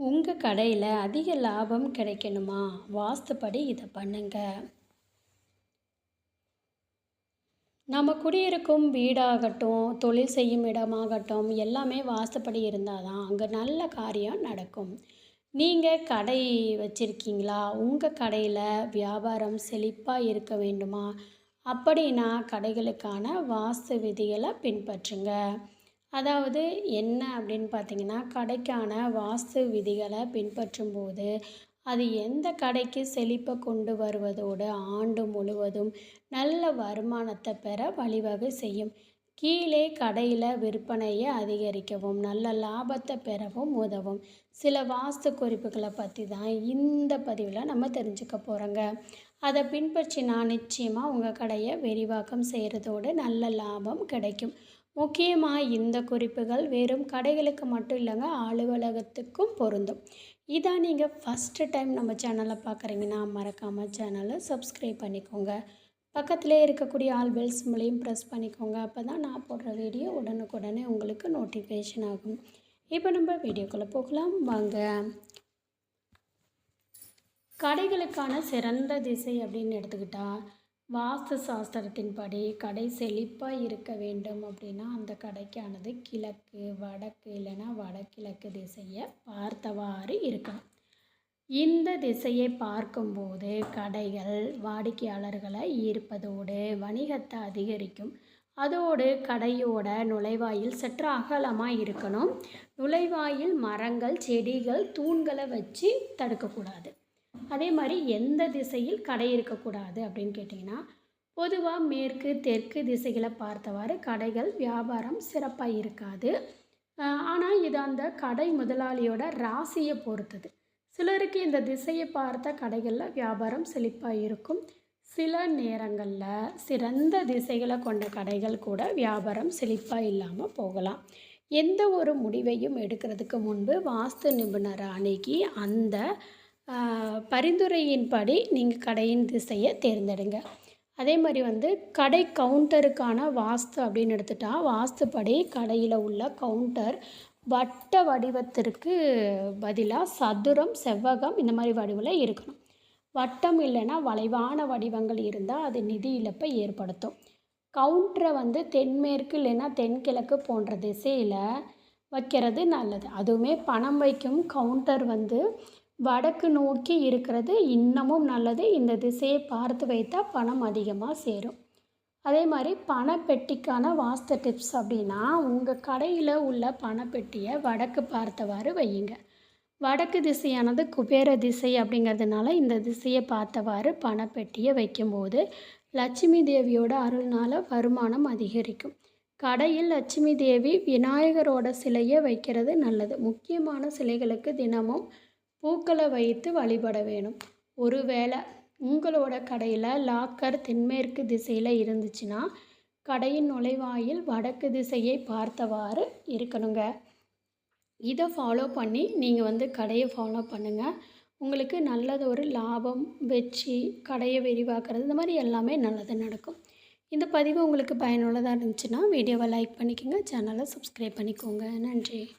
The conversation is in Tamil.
உங்கள் கடையில் அதிக லாபம் கிடைக்கணுமா? வாஸ்துப்படி இதை பண்ணுங்க. நம்ம குடியிருக்கும் வீடாகட்டும் தொழில் செய்யும் இடமாகட்டும் எல்லாமே வாஸ்துப்படி இருந்தால் தான் அங்கே நல்ல காரியம் நடக்கும். நீங்கள் கடை வச்சுருக்கீங்களா? உங்கள் கடையில் வியாபாரம் செழிப்பாக இருக்க வேண்டுமா? அப்படின்னா கடைகளுக்கான வாஸ்து விதிகளை பின்பற்றுங்க. அதாவது என்ன அப்படின்னு பார்த்தீங்கன்னா கடைக்கான வாஸ்து விதிகளை பின்பற்றும் போது அது எந்த கடைக்கு செழிப்பை கொண்டு வருவதோடு ஆண்டு முழுவதும் நல்ல வருமானத்தை பெற வழிவகை செய்யும். கீழே கடையில் விற்பனையை அதிகரிக்கவும் நல்ல லாபத்தை பெறவும் உதவும். சில வாஸ்து குறிப்புகளை பற்றி தான் இந்த பதிவில் நம்ம தெரிஞ்சுக்க போகிறோங்க அதை பின்பற்றினா நிச்சயமாக உங்கள் கடையை விரிவாக்கம் செய்கிறதோடு நல்ல லாபம் கிடைக்கும். முக்கியமாக இந்த குறிப்புகள் வெறும் கடைகளுக்கு மட்டும் இல்லைங்க அலுவலகத்துக்கும் பொருந்தும். இதான் நீங்கள் ஃபஸ்ட்டு டைம் நம்ம சேனலை பார்க்குறீங்கன்னா மறக்காமல் சேனலை சப்ஸ்கிரைப் பண்ணிக்கோங்க. பக்கத்திலே இருக்கக்கூடிய ஆல் பெல்ஸ் மூலையும் ப்ரெஸ் பண்ணிக்கோங்க. அப்போ தான் நான் போடுற வீடியோ உடனுக்குடனே உங்களுக்கு நோட்டிஃபிகேஷன் ஆகும். இப்போ நம்ம வீடியோக்குள்ளே போகலாம். வாங்க. கடைகளுக்கான சிறந்த திசை அப்படின்னு எடுத்துக்கிட்டால் வாஸ்து சாஸ்திரத்தின்படி கடை செழிப்பாக இருக்க வேண்டும் அப்படின்னா அந்த கடைக்கானது கிழக்கு வடக்கு இல்லைன்னா வடகிழக்கு திசையை பார்த்தவாறு இருக்கணும். இந்த திசையை பார்க்கும்போது கடைகள் வாடிக்கையாளர்களை ஈர்ப்பதோடு வணிகத்தை அதிகரிக்கும். அதோடு கடையோட நுழைவாயில் சற்று அகலமாக இருக்கணும். நுழைவாயில் மரங்கள் செடிகள் தூண்களை வச்சு தடுக்கக்கூடாது. அதே மாதிரி எந்த திசையில் கடை இருக்கக்கூடாது அப்படின்னு கேட்டிங்கன்னா பொதுவாக மேற்கு தெற்கு திசைகளை பார்த்தவாறு கடைகள் வியாபாரம் சிறப்பாக இருக்காது. ஆனால் இது அந்த கடை முதலாளியோட ராசியை பொறுத்தது. சிலருக்கு இந்த திசையை பார்த்த கடைகளில் வியாபாரம் செழிப்பாக இருக்கும். சில நேரங்களில் சிறந்த திசைகளை கொண்ட கடைகள் கூட வியாபாரம் செழிப்பாக இல்லாமல் போகலாம். எந்த ஒரு முடிவையும் எடுக்கிறதுக்கு முன்பு வாஸ்து நிபுணரை அணுகி அந்த பரிந்துரையின்படி நீங்கள் கடையின் திசையை தேர்ந்தெடுங்க. அதே மாதிரி வந்து கடை கவுண்டருக்கான வாஸ்து அப்படின்னு எடுத்துட்டால் வாஸ்துப்படி கடையில் உள்ள கவுண்டர் வட்ட வடிவத்திற்கு பதிலாக சதுரம் செவ்வகம் இந்த மாதிரி வடிவில் இருக்கணும். வட்டம் இல்லைன்னா வளைவான வடிவங்கள் இருந்தால் அது நிதி இழப்பை ஏற்படுத்தும். கவுண்டரை வந்து தென்மேற்கு இல்லைன்னா தென்கிழக்கு போன்ற திசையில் வைக்கிறது நல்லது. அதுவுமே பணம் வைக்கும் கவுண்டர் வந்து வடக்கு நோக்கி இருக்கிறது இன்னமும் நல்லது. இந்த திசையை பார்த்து வைத்தால் பணம் அதிகமாக சேரும். அதே மாதிரி பணப்பெட்டிக்கான வாஸ்து டிப்ஸ் அப்படின்னா உங்கள் கடையில் உள்ள பணப்பெட்டியை வடக்கு பார்த்தவாறு வையுங்க. வடக்கு திசையானது குபேர திசை அப்படிங்கிறதுனால இந்த திசையை பார்த்தவாறு பணப்பெட்டியை வைக்கும்போது லட்சுமி தேவியோட அருள்னால் வருமானம் அதிகரிக்கும். கடையில் லட்சுமி தேவி விநாயகரோட சிலையை வைக்கிறது நல்லது. முக்கியமான சிலைகளுக்கு தினமும் பூக்களை வைத்து வழிபட வேணும். ஒருவேளை உங்களோட கடையில் லாக்கர் தென்மேற்கு திசையில் இருந்துச்சுன்னா கடையின் நுழைவாயில் வடக்கு திசையை பார்த்தவாறு இருக்கணுங்க. இதை ஃபாலோ பண்ணி நீங்கள் வந்து கடையை ஃபாலோ பண்ணுங்கள் உங்களுக்கு நல்லது ஒரு லாபம் வெற்றி கடையை விரிவாக்குறது இந்த மாதிரி எல்லாமே நல்லது நடக்கும். இந்த பதிவு உங்களுக்கு பயனுள்ளதாக இருந்துச்சுன்னா வீடியோவை லைக் பண்ணிக்கோங்க சேனலை சப்ஸ்கிரைப் பண்ணிக்கோங்க. நன்றி.